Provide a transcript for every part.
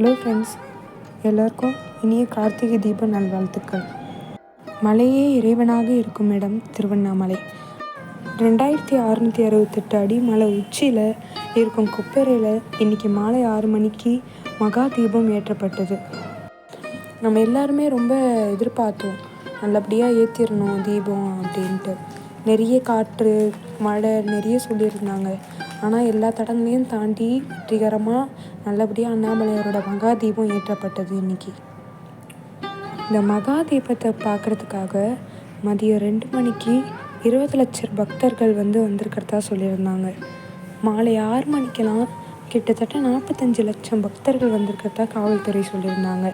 Hello friends எல்லோருக்கும் இனிய கார்த்திகை தீப நல்வாழ்த்துக்கள். மலையே இறைவனாக இருக்கும் இடம் திருவண்ணாமலை. ரெண்டாயிரத்தி அறுநூற்றி அறுபத்தெட்டு அடி மலை உச்சியில் இருக்கும் குப்பரையில் இன்றைக்கி மாலை ஆறு மணிக்கு மகா தீபம் ஏற்றப்பட்டது. நம்ம எல்லாருமே ரொம்ப எதிர்பார்த்தோம். நல்லபடியாக ஏற்றிடணும் தீபம் அப்படின்ட்டு. நிறைய காற்று மழை நிறைய சொல்லியிருந்தாங்க. ஆனால் எல்லா தடங்களையும் தாண்டி வெற்றிகரமாக நல்லபடியாக அண்ணாமலையாரோட மகா தீபம் ஏற்றப்பட்டது இன்றைக்கி இந்த மகா தீபத்தை பார்க்குறதுக்காக மதியம் ரெண்டு மணிக்கு இருபது லட்சம் பக்தர்கள் வந்து வந்திருக்கிறதா சொல்லியிருந்தாங்க. மாலை ஆறு மணிக்கெல்லாம் கிட்டத்தட்ட நாற்பத்தஞ்சு லட்சம் பக்தர்கள் வந்திருக்கிறதா காவல்துறை சொல்லியிருந்தாங்க.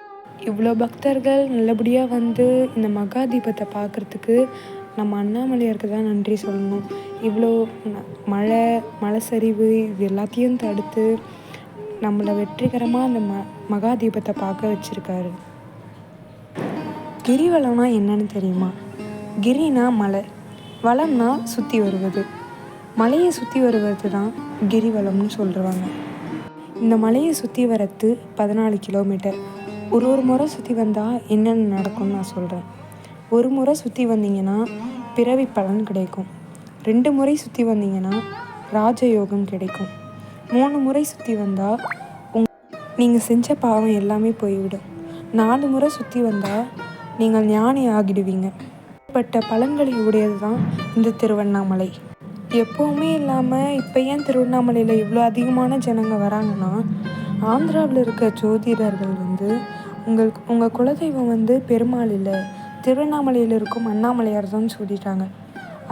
இவ்வளோ பக்தர்கள் நல்லபடியாக வந்து இந்த மகா தீபத்தை பார்க்குறதுக்கு நம்ம அண்ணாமலையாருக்கு தான் நன்றி சொல்லணும். இவ்வளோ மழை மலை சரிவு இது எல்லாத்தையும் தடுத்து நம்மளை வெற்றிகரமாக அந்த ம மகா தீபத்தை பார்க்க வச்சுருக்காரு. கிரிவலம்னா என்னன்னு தெரியுமா? கிரினா மலை. வளம்னா சுற்றி வருவது. மலையை சுற்றி வருவது தான் கிரிவலம்னு சொல்லுவாங்க இந்த மலையை சுற்றி வரத்து பதினாலு கிலோமீட்டர். ஒரு ஒரு முறை சுற்றி வந்தால் என்னென்ன நடக்கும்னு நான் சொல்கிறேன் ஒரு முறை சுற்றி வந்தீங்கன்னா பிறவி பலன் கிடைக்கும். ரெண்டு முறை சுற்றி வந்தீங்கன்னா ராஜயோகம் கிடைக்கும். மூணு முறை சுற்றி வந்தால் உங் நீங்கள் செஞ்ச பாவம் எல்லாமே போய்விடும். நாலு முறை சுற்றி வந்தால் நீங்கள் ஞானி ஆகிடுவீங்க. பட்ட பலன்களை உடையது தான் இந்த திருவண்ணாமலை. எப்போவுமே இல்லாமல் இப்போ ஏன் திருவண்ணாமலையில் இவ்வளோ அதிகமான ஜனங்க வராங்கன்னா ஆந்திராவில் இருக்க ஜோதிடர்கள் வந்து உங்களுக்கு உங்கள் குலதெய்வம் வந்து பெருமாள் இல்லை திருவண்ணாமலையில் இருக்கும் அண்ணாமலையார் தான் சொல்லிட்டாங்க.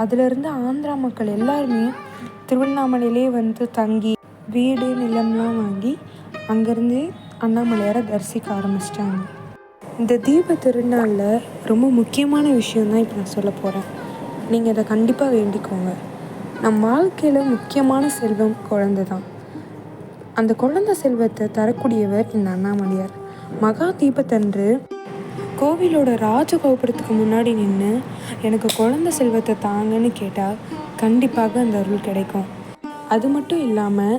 அதிலிருந்து ஆந்திரா மக்கள் எல்லாருமே திருவண்ணாமலையிலே வந்து தங்கி வீடு நிலம்லாம் வாங்கி அங்கேருந்து அண்ணாமலையாரை தரிசிக்க ஆரம்பிச்சிட்டாங்க. இந்த தீப திருநாளில் ரொம்ப முக்கியமான விஷயந்தான் இப்போ நான் சொல்ல போகிறேன் நீங்கள் இதை கண்டிப்பாக வேண்டிக்கோங்க. நம் வாழ்க்கையில் முக்கியமான செல்வம் குழந்தை தான். அந்த குழந்தை செல்வத்தை தரக்கூடியவர் இந்த அண்ணாமலையார். மகா தீபத்தன்று கோவிலோட ராஜகோபுரத்துக்கு முன்னாடி நின்று எனக்கு குழந்த செல்வத்தை தாங்கன்னு கேட்டால் கண்டிப்பாக அந்த அருள் கிடைக்கும். அது மட்டும் இல்லாமல்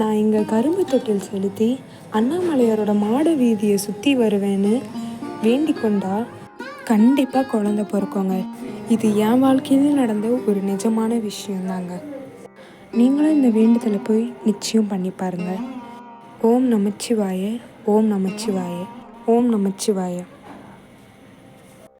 நான் இங்கே கரும்பு தொட்டில் செலுத்தி அண்ணாமலையாரோட மாட வீதியை சுற்றி வருவேன்னு வேண்டி கொண்டா கண்டிப்பாக குழந்த பிறக்கோங்க. இது என் வாழ்க்கையிலும் நடந்த ஒரு நிஜமான விஷயந்தாங்க. நீங்களும் இந்த வேண்டுதலை போய் நிச்சயம் பண்ணி பாருங்கள் ஓம் நமச்சிவாய ஓம் நமச்சிவாய ஓம் நமச்சிவாய.